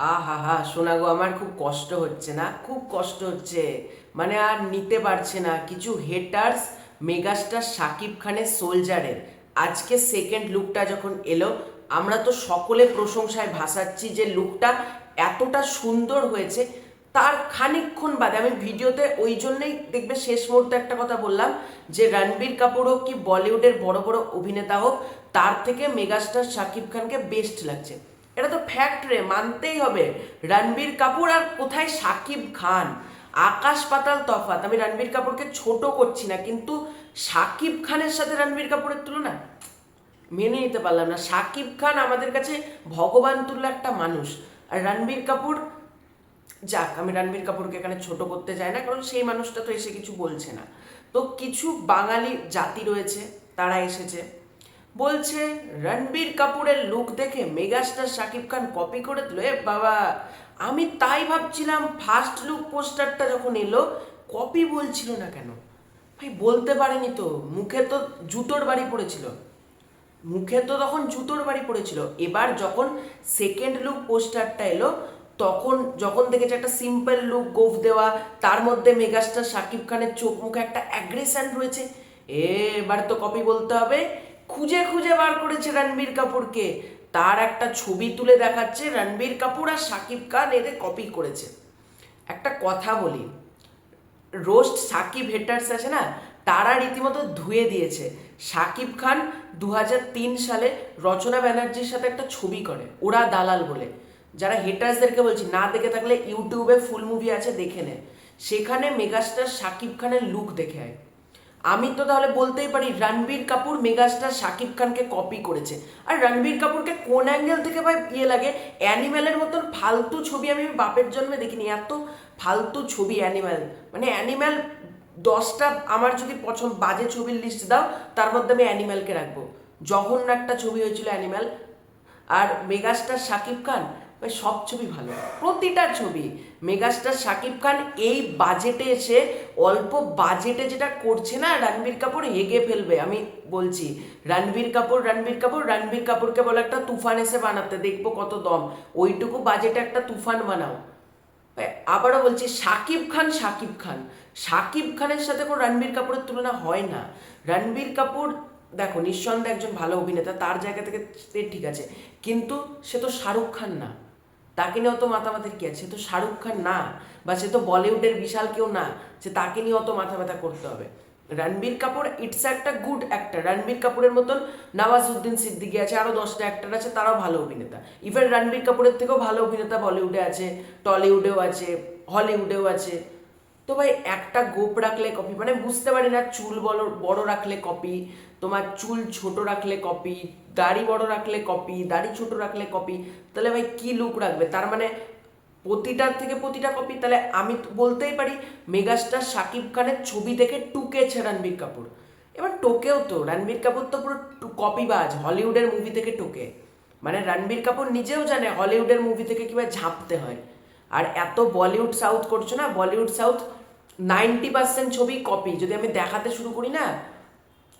আহা হা শোনা গো, আমার খুব কষ্ট হচ্ছে না? খুব কষ্ট হচ্ছে। মানে আর নিতে পারছে না। কিছু হেটার্স মেগাস্টার শাকিব খানের সোলজারের আজকে সেকেন্ড লুকটা যখন এলো, আমরা তো সকলে প্রশংসায় ভাসাচ্ছি যে লুকটা এতটা সুন্দর হয়েছে। তার খানিকক্ষণ বাদে, আমি ভিডিওতে ওই জন্যই দেখবে শেষ মুহূর্তে একটা কথা বললাম যে রণবীর কাপুর হোক কি বলিউডের বড় বড় অভিনেতা হোক, তার থেকে মেগাস্টার শাকিব খানকে বেস্ট লাগছে। এটা তো ফ্যাক্ট রে মানতেই হবে। রণবীর কাপুর আর কোথায় সাকিব খান? আকাশ পাতাল তফাৎ। আমি রণবীর কাপুরকে ছোট করছি না, কিন্তু সাকিব খানের সাথে রণবীর কাপুরের তুলনা? মেনে নিতে পারলাম না। শাকিব খান আমাদের কাছে ভগবান তুল্য একটা মানুষ। আর রণবীর কাপুর, যাক, আমি রণবীর কাপুরকে এখানে ছোট করতে চাই না, কারণ সেই মানুষটা তো এসে কিছু বলছে না। তো কিছু বাঙালি জাতি রয়েছে, তারা এসেছে। বলছে, রণবীর কাপুরের লুক দেখে মেগাস্টার শাকিব খান কপি করে দিল। বাবা, আমি তাই ভাবছিলাম ফার্স্ট লুক পোস্টারটা যখন এলো কপি বলছিল না কেন? ভাই, বলতে পারেনি তো, মুখে তো জুতোর বাড়ি পড়েছিল। মুখে তো তখন জুতোর বাড়ি পড়েছিল। এবার যখন সেকেন্ড লুক পোস্টারটা এলো, তখন যখন দেখেছে একটা সিম্পল লুক গোফ দেওয়া, তার মধ্যে মেগাস্টার শাকিব খানের চোখ মুখে একটা অ্যাগ্রেশন রয়েছে। এবার তো কপি বলতে হবে খুঁজে খুঁজে বার করেছে রণবীর কাপুরকে। তার একটা ছবি তুলে দেখাচ্ছে রণবীর কাপুর আর শাকিব খান এদের কপি করেছে। একটা কথা বলি রোস্ট সাকিব হেটার্স আছে না, তারা রীতিমতো ধুয়ে দিয়েছে। সাকিব খান দু হাজার তিন সালে রচনা ব্যানার্জির সাথে একটা ছবি করে, ওরা দালাল বলে। যারা হেটার্সদেরকে বলছি, না দেখে থাকলে ইউটিউবে ফুল মুভি আছে, দেখে নে। সেখানে মেগাস্টার সাকিব খানের লুক দেখে আয়। আমি তো তাহলে বলতেই পারি, রণবীর কাপুর মেগাস্টার শাকিব খানকে কপি করেছে। আর রণবীর কাপুরকে কোন অ্যাঙ্গেল থেকে ভাই ইয়ে লাগে? অ্যানিম্যালের মতন ফালতু ছবি আমি বাপের জন্মে দেখিনি, এত ফালতু ছবি অ্যানিম্যাল মানে অ্যানিম্যাল দশটা আমার যদি পছন্দ, বাজে ছবির লিস্ট দাও, তার মধ্যে আমি অ্যানিম্যালকে রাখব। জঘন্য একটা ছবি হয়েছিল অ্যানিম্যাল আর মেগাস্টার শাকিব খান ভাই সব ছবি ভালো। প্রতিটা ছবি। মেগাস্টার শাকিব খান এই বাজেটে এসে অল্প বাজেটে যেটা করছে না, রণবীর কাপুর হেগে ফেলবে। আমি বলছি, রণবীর কাপুর রণবীর কাপুর, রণবীর কাপুরকে বলে একটা তুফান এসে বানাতে, দেখব কত দম। ওইটুকু বাজেটে একটা তুফান বানাও। আবারও বলছি সাকিব খান সাকিব খান। সাকিব খানের সাথে কোনো রণবীর কাপুরের তুলনা হয় না। রণবীর কাপুর, দেখো, নিঃসন্দেহে একজন ভালো অভিনেতা, তার জায়গা থেকে ঠিক আছে। কিন্তু সে তো শাহরুখ খান না। তাকে নিয়ে অত মাথামাতির কি আছে? সে তো শাহরুখ খান না, বা সে তো বলিউডের বিশাল কেউ না, সে তাকে নিয়ে অত মাথা ব্যথা করতে হবে। রণবীর কাপুর ইটস একটা গুড অ্যাক্টার রণবীর কাপুরের মতন নওয়াজউদ্দিন সিদ্দিকি আছে আরও দশটা অ্যাক্টার আছে, তারাও ভালো অভিনেতা। ইভেন রণবীর কাপুরের থেকেও ভালো অভিনেতা বলিউডে আছে, টলিউডেও আছে, হলিউডেও আছে। তো ভাই, একটা গোপ রাখলে কপি? মানে বুঝতে পারি না, চুল বড় বড় রাখলে কপি, তোমার চুল ছোট রাখলে কপি, দাড়ি বড় রাখলে কপি, দাড়ি ছোট রাখলে কপি, তাহলে ভাই কি লুক রাখবে? তার মানে প্রতিটার থেকে প্রতিটা কপি? তাহলে আমি বলতেই পারি, মেগাস্টার শাকিব খানের ছবি থেকে টুকেছে রণবীর কাপুর। এবার টোকেও তো, রণবীর কাপুর তো পুরো কপিবাজ হলিউডের মুভি থেকে টোকে। মানে রণবীর কাপুর নিজেও জানে, হলিউডের মুভি থেকে কীভাবে ঝাঁপতে হয়। আর এত বলিউড সাউথ করছ না, বলিউড সাউথ নাইনটি পার্সেন্ট ছবি কপি যদি আমি দেখাতে শুরু করি না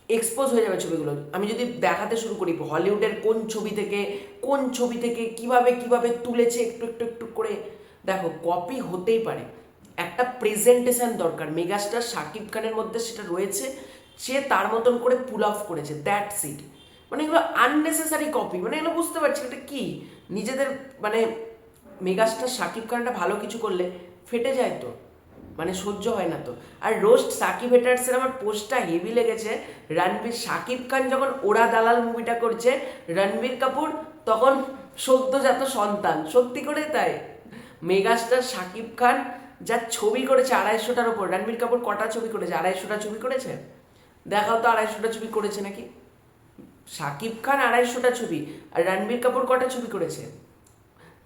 এক্সপোজ হয়ে যাবে ছবিগুলো। আমি যদি দেখাতে শুরু করি, হলিউডের কোন ছবি থেকে, কোন ছবি থেকে কীভাবে কীভাবে তুলেছে একটু একটু একটু করে, দেখো কপি হতেই পারে। একটা প্রেজেন্টেশন দরকার। মেগাস্টার শাকিব খানের মধ্যে সেটা রয়েছে, সে তার মতন করে পুল অফ করেছে দ্যাট সিট মানে এগুলো আননেসেসারি কপি মানে এগুলো বুঝতে পারছি, এটা কি? নিজেদের মানে মেগাস্টার শাকিব খানটা ভালো কিছু করলে ফেটে যায় তো। মানে সহ্য হয় না তো। আর রোস্ট সাকিব হেটার্সের আমার পোস্টটা হেভি লেগেছে। রণবীর, সাকিব খান যখন ওরা দালাল মুভিটা করছে, রণবীর কাপুর, তখন সদ্যজাত সন্তান। সত্যি করে তাই? মেগাস্টার সাকিব খান যা ছবি করেছে আড়াইশোটার ওপর। রণবীর কাপুর কটা ছবি করেছে? আড়াইশোটা ছবি করেছে? দেখাও তো আড়াইশোটা ছবি করেছে নাকি? সাকিব খান আড়াইশোটা ছবি। আর রণবীর কাপুর কটা ছবি করেছে?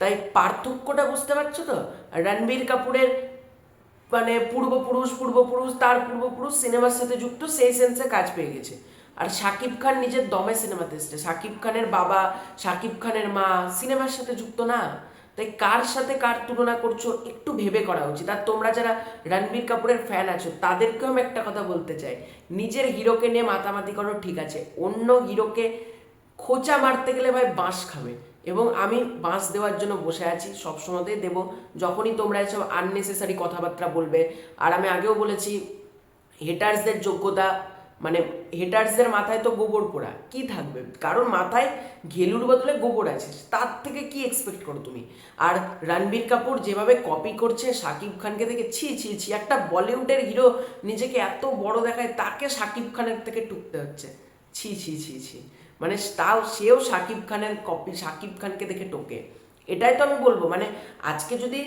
তাই পার্থক্যটা বুঝতে পারছ তো? রণবীর কাপুরের মানে পূর্বপুরুষ পূর্বপুরুষ, তার পূর্বপুরুষ সিনেমার সাথে যুক্ত সেই সেন্সে কাজ পেয়ে গেছে। আর শাকিব খান নিজের দমে সিনেমাতে এসছে। শাকিব খানের বাবা, শাকিব খানের মা সিনেমার সাথে যুক্ত না। তাই কার সাথে কার তুলনা করছ একটু ভেবে করা উচিত। আর তোমরা যারা রণবীর কাপুরের ফ্যান আছো, তাদেরকেও আমি একটা কথা বলতে চাই। নিজের হিরোকে নিয়ে মাতামাতি করো, ঠিক আছে। অন্য হিরোকে খোঁচা মারতে গেলে ভাই বাঁশ খাবে। এবং আমি বাঁশ দেওয়ার জন্য বসে আছি, সবসময়তেই দেবো। যখনই তোমরা এসব আননেসেসারি কথাবার্তা বলবে, আর আমি আগেও বলেছি হেটার্সদের যোগ্যতা মানে হেটার্সদের মাথায় তো গোবর পোড়া, কি থাকবে? কারণ মাথায় ঘেলুর বদলে গোবর আছে, তার থেকে কি এক্সপেক্ট করো তুমি? আর রণবীর কাপুর যেভাবে কপি করছে, শাকিব খানকে দেখে ছি ছি ছি, একটা বলিউডের হিরো নিজেকে এত বড় দেখায়, তাকে শাকিব খানের থেকে টুকতে হচ্ছে। ছি ছি ছি ছি। মানে তাও সেও শাকিব খানের কপি শাকিব খানকে দেখে টোকে। এটাই তো আমি বলব মানে আজকে যদি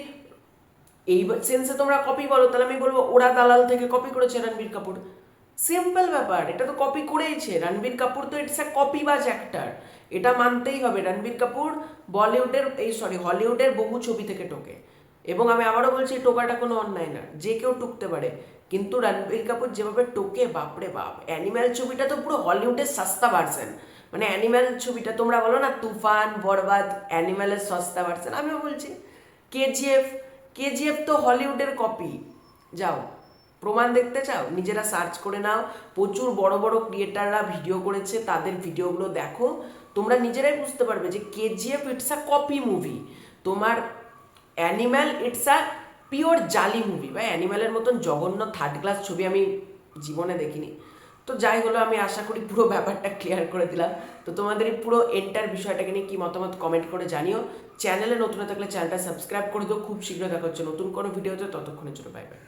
এই সেন্সে তোমরা কপি বলো তাহলে আমি বলব ওরা দালাল থেকে কপি করেছে রণবীর কাপুর। সিম্পল ব্যাপার, এটা তো কপি করেইছে। রণবীর কাপুর তো ইটস এ কপি কপিবাজ অ্যাক্টার এটা মানতেই হবে। রণবীর কাপুর বলিউডের, এই সরি হলিউডের বহু ছবি থেকে টোকে। এবং আমি আবারও বলছি টোকাটা কোনো অন্যায় না, যে কেউ টুকতে পারে। কিন্তু রণবীর কাপুর যেভাবে টোকে, বাপরে বাপ অ্যানিম্যাল ছবিটা তো পুরো হলিউডের সস্তা ভার্সন মানে অ্যানিম্যাল ছবিটা তোমরা বলো না, তুফান, বরবাদ অ্যানিম্যালের সস্তা ভার্সন আমিও বলছি। কেজিএফ কেজিএফ তো হলিউডের কপি যাও, প্রমাণ দেখতে চাও, নিজেরা সার্চ করে নাও। প্রচুর বড় বড় ক্রিয়েটাররা ভিডিও করেছে, তাদের ভিডিওগুলো দেখো। তোমরা নিজেরাই বুঝতে পারবে যে KGF it's a copy movie তোমার অ্যানিম্যাল ইটস আ পিওর জালি মুভি বা অ্যানিম্যালের মতন জঘন্য থার্ড ক্লাস ছবি আমি জীবনে দেখিনি। তো যাই হলো, আমি আশা করি পুরো ব্যাপারটা ক্লিয়ার করে দিলাম। তো তোমাদের এই পুরো এন্টার বিষয়টাকে নিয়ে কি মতামত কমেন্ট করে জানিও। চ্যানেলে নতুন থাকলে চ্যানেলটা সাবস্ক্রাইব করে দিও। খুব শীঘ্র দেখা হচ্ছে নতুন কোনো ভিডিওতে ততক্ষণের জন্য বাই বাই